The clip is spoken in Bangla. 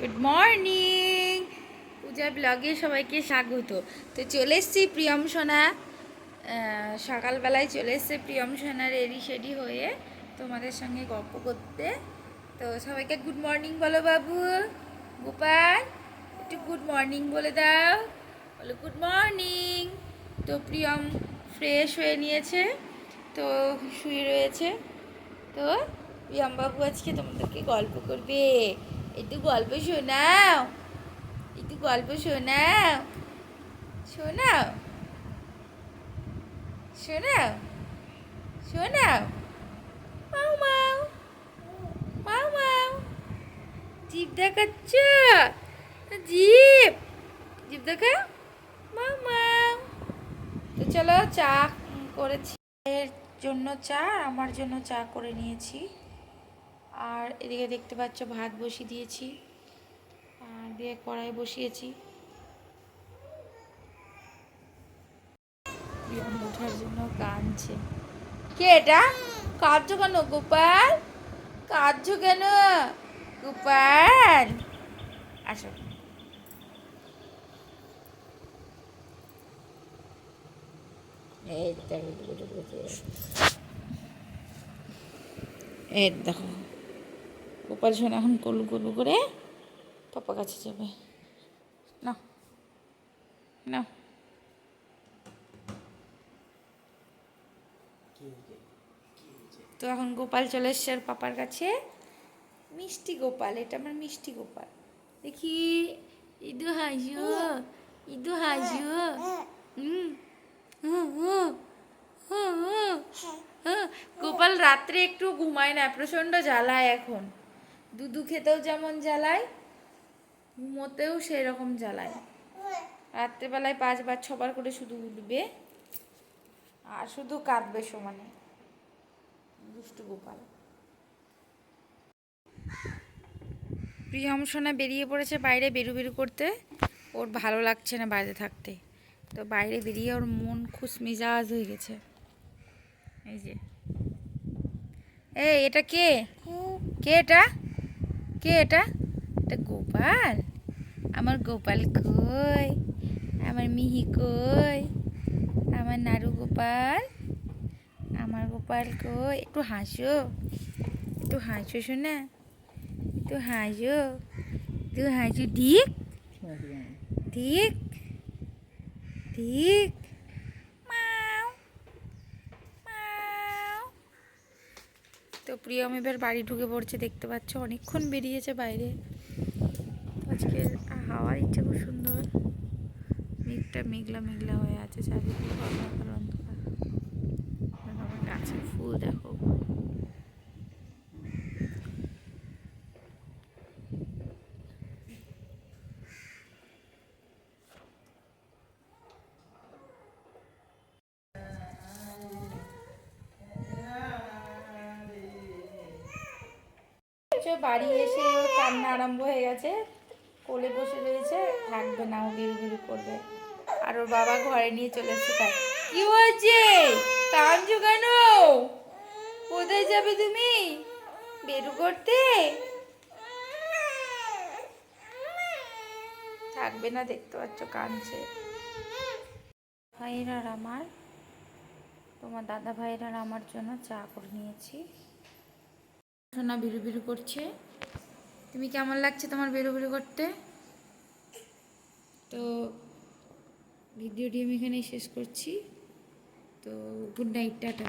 গুড মর্নিং পূজা ব্লগে সবাইকে স্বাগত। তো চলে এসছি প্রিয়ম সোনা। সকালবেলায় চলে এসছে প্রিয়ম সোনা রেডি সেডি হয়ে তোমাদের সঙ্গে গল্প করতে। তো সবাইকে গুড মর্নিং বলো বাবু। গোপাল, একটু গুড মর্নিং বলে দাও। বলো গুড মর্নিং তো প্রিয়ম ফ্রেশ হয়ে নিয়েছে। তো শুয়ে রয়েছে। তো প্রিয়ম বাবু আজকে তোমাদেরকে গল্প করবে। একটু গল্প শোনাও। একটু গল্প শোনাও। শোনাও। শোনাও। শোনাও। মাও মাও মাও মাও জিপ দেখাচ্ছ? জিপ জিপ দেখা? মাও মাও তো চলো চা করেছি। এর জন্য চা, আমার জন্য চা করে নিয়েছি। আর এদিকে দেখতে পাচ্ছ ভাত বসিয়ে দিয়েছি। আর দিয়ে কড়াই বসিয়েছি। ওঠার জন্য কাঁদছে। কে এটা? কাঁদছো কেন গোপাল? কাঁদছো কেন? গোপাল? আসো। এই দেখো। দেখো এখন কলু কলু করে পাপা কাছে যাবে। না। না। তো এখন গোপাল চলে এসছে পাপার কাছে। মিষ্টি গোপাল এটা আমার মিষ্টি গোপাল। দেখি ইদু হাসু ইদু হুম হুম। হ্যাঁ, গোপাল রাত্রে একটু ঘুমায় না প্রচণ্ড জ্বালায় এখন। দুধু খেতেও যেমন জ্বালায় ঘুমোতেও সেই রকম জ্বালায়। রাত্রেবেলায় পাঁচবার ছবার করে শুধু উঠবে আর শুধু কাঁদবে সমানে। দুষ্টু গোপাল। প্রিয়ম সোনা বেরিয়ে পড়েছে বাইরে বেরু বেরু করতে। ওর ভালো লাগছে না বাইরে থাকতে। তো বাইরে বেরিয়ে ওর মন খুশ মিজাজ হয়ে গেছে। এই যে। এই এটা কে? কে এটা? কে এটা? এটা গোপাল। আমার গোপাল কই? আমার মিহি কই? আমার নাড়ু গোপাল। আমার গোপাল কই? একটু হাসো। একটু হাসো শোনা একটু হাসো। একটু হাসো। ঠিক ঠিক ঠিক মাও মাও তো প্রিয়ম এবার বাড়ি ঢুকে পড়ছে, দেখতে পাচ্ছ অনেকক্ষণ বেরিয়েছে বাইরে। আজকে হাওয়ার ইচ্ছে খুব সুন্দর। মেঘটা মেঘলা মেঘলা হয়ে আছে, চারিদিকে অন্ধকার অন্ধকার। গাছের ফুল দেখো। সে বাড়ি এসে ওর কান্না আরম্ভ হয়ে গেছে। কোলে বসে রয়েছে। থাকবে না, ও বিরু বিরু করবে। আর ওর বাবা ঘরে নিয়ে চলে এসছে তাই। কি হয়েছে? কাঁদছো কেন? কোথায় যাবে তুমি? বেরু করতে? থাকবে না, দেখতে পাচ্ছ কাঁদছে। ভাইয়ের আর আমার, তোমার দাদা ভাইয়ের আমার জন্য চা করে নিয়েছি। সোনা বিড়ু বিরু করছে। তুমি কেমন লাগছে তোমার বেরু করতে? তো ভিডিওটি আমি এখানেই শেষ করছি। তো গুড নাইট টাটা।